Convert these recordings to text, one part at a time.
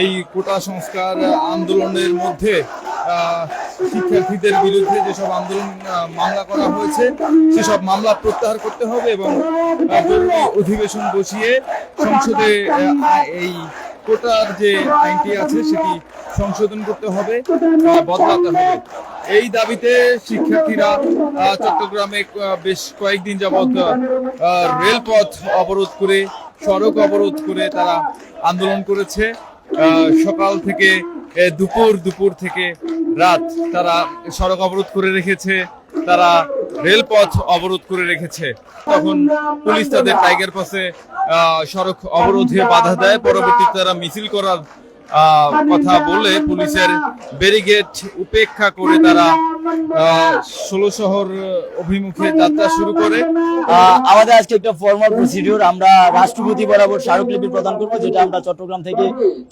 এই কোটা সংস্কার আন্দোলনের মধ্যে শিক্ষার্থীদের বিরুদ্ধে যেসব আন্দোলন মামলা করা হয়েছে, সেসব মামলা প্রত্যাহার করতে হবে এবং অধিবেশন বসিয়ে সংসদে এই কোটার যে আইনটি আছে সেটি সংশোধন করতে হবে বদলাতে হবে। এই দাবিতে শিক্ষার্থীরা চট্টগ্রামে বেশ কয়েকদিন যাবৎ রেলপথ অবরোধ করে, সড়ক অবরোধ করে তারা আন্দোলন করেছে। সকাল থেকে দুপুর দুপুর থেকে রাত তারা সড়ক অবরোধ করে রেখেছে, তারা রেলপথ অবরোধ করে রেখেছে। তখন পুলিশ তাদের টাইগার পাশে সড়ক অবরোধে বাধা দেয়। পরবর্তীতে তারা মিছিল করার কথা বলে পুলিশের ব্যারিগেড উপেক্ষা করে তারা ষোলো শহর অভিমুখে যাত্রা শুরু করে। আমাদের আজকে একটা ফর্মাল প্রসিডিউর আমরা রাষ্ট্রপতি বরাবর স্মারকলিপি প্রদান করব যেটা আমরা চট্টগ্রাম থেকে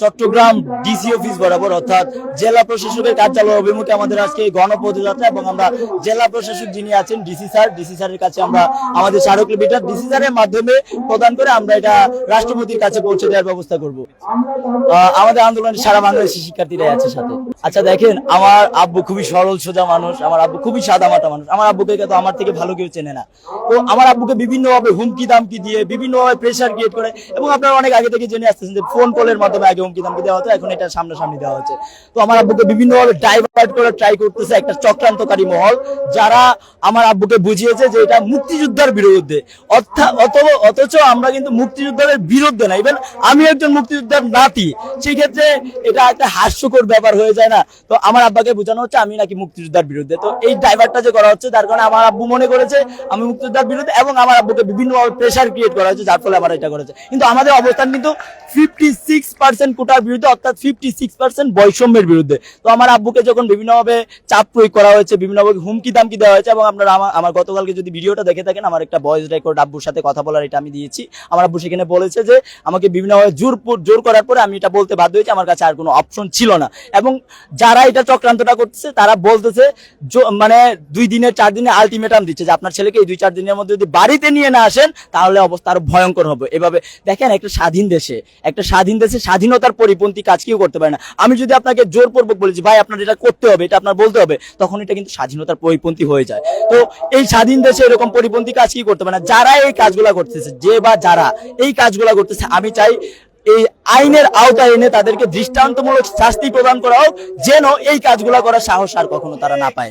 চট্টগ্রাম ডিসি অফিস বরাবর অর্থাৎ জেলা প্রশাসকের কার্যালয় অভিমুখে আমাদের আজকে গণপদযাত্রা এবং আমরা জেলা প্রশাসক যিনি আছেন ডিসি স্যার ডিসি স্যারের কাছে আমরা আমাদের স্মারকলিপিটা ডিসি স্যারের মাধ্যমে প্রদান করে আমরা এটা রাষ্ট্রপতির কাছে পৌঁছে দেওয়ার ব্যবস্থা করব। আহ, আমাদের আন্দোলনে সারা বাংলাদেশের শিক্ষার্থীরাই আছে সাথে। আচ্ছা দেখেন আমার আব্বু খুবই সরল সোজা মানুষ। আমার আব্বু খুবই সাদা মাটা মানুষ। আমার আব্বুকে তো আমার থেকে ভালো কেউ চেনে না। তো আমার আব্বুকে বিভিন্নভাবে হুমকি দামকি দিয়ে, বিভিন্নভাবে প্রেশার ক্রিয়েট করে এবং আপনারা অনেক আগে থেকে জেনে আসতেছেন যে ফোন কলের মাধ্যমে আগে হুমকি দামকি দেওয়া হতো, এখন এটা সামনাসামনি দেওয়া হচ্ছে। তো আমার আব্বুকে বিভিন্নভাবে ডাইভার্ট করে ট্রাই করতেছে একটা চক্রান্তকারী মহল, যারা আমার আব্বুকে বুঝিয়েছে যে এটা মুক্তিযোদ্ধার বিরুদ্ধে। অর্থাৎ অথচ আমরা কিন্তু মুক্তিযোদ্ধাদের বিরুদ্ধে না। ইভেন আমি একজন মুক্তিযোদ্ধার নাতি সেক্ষেত্রে এটা একটা হাস্যকর ব্যাপার হয়ে যায় না। তো আমার আব্বাকে বোঝানো হচ্ছে আমি নাকি মুক্তিযোদ্ধার বিরুদ্ধে। তো এই ড্রাইভারটা যে করা হচ্ছে তার কারণে আমার আব্বু মনে করেছে, আমি মুক্তিযোদ্ধার বিরুদ্ধে এবং আমার আব্বুকে বিভিন্নভাবে প্রেশার ক্রিয়েট করা হয়েছে, যার ফলে আমার এটা করেছে। কিন্তু আমাদের অবস্থান কিন্তু ফিফটি সিক্স পার্সেন্ট কোটার বিরুদ্ধে, অর্থাৎ ফিফটি সিক্স পার্সেন্ট বৈষম্যের বিরুদ্ধে। তো আমার আব্বুকে যখন বিভিন্নভাবে চাপ প্রয়োগ করা হয়েছে, বিভিন্নভাবে হুমকি দামকি দেওয়া হয়েছে এবং আপনারা আমার গতকালকে যদি ভিডিওটা দেখে থাকেন, আমার একটা ভয়েস রেকর্ড আব্বুর সাথে কথা বলার এটা আমি দিয়েছি। আমার আব্বু সেখানে বলেছে যে, আমাকে বিভিন্নভাবে জোর জোর করার পরে আমি এটা বলতে বাধ্য হয়েছি, আমার কাছে আর কোনো অপশন ছিল না। এবং যারা এটা চক্রান্তটা করতেছে, তারা বলতেছে মানে দুই দিনের, চার দিনে আলটিমেটাম দিচ্ছে যে আপনার ছেলেকে এই দুই, চার দিনের মধ্যে যদি বাড়িতে নিয়ে না আসেন, তাহলে অবস্থা আরও ভয়ঙ্কর হবে। এভাবে দেখেন একটা স্বাধীন দেশে, একটা স্বাধীন দেশে স্বাধীনতার পরিপন্থী কাজ কেউ করতে পারে না। আমি যদি আপনাকে জোরপূর্বক বলেছি ভাই, আপনার এটা করতে হবে, এটা আপনার বলতে হবে, তখন এটা কিন্তু স্বাধীনতার পরিপন্থী হয়ে যায়। তো এই স্বাধীন দেশে এরকম পরিপন্থী কাজ কি করতে পারে না। যারা এই কাজগুলা করতেছে, যে বা যারা এই কাজগুলা করতেছে, আমি চাই এই আইনের আওতায় এনে তাদেরকে দৃষ্টান্তমূলক শাস্তি প্রদান করা হোক, যেন এই কাজগুলো করার সাহস আর কখনো তারা না পায়।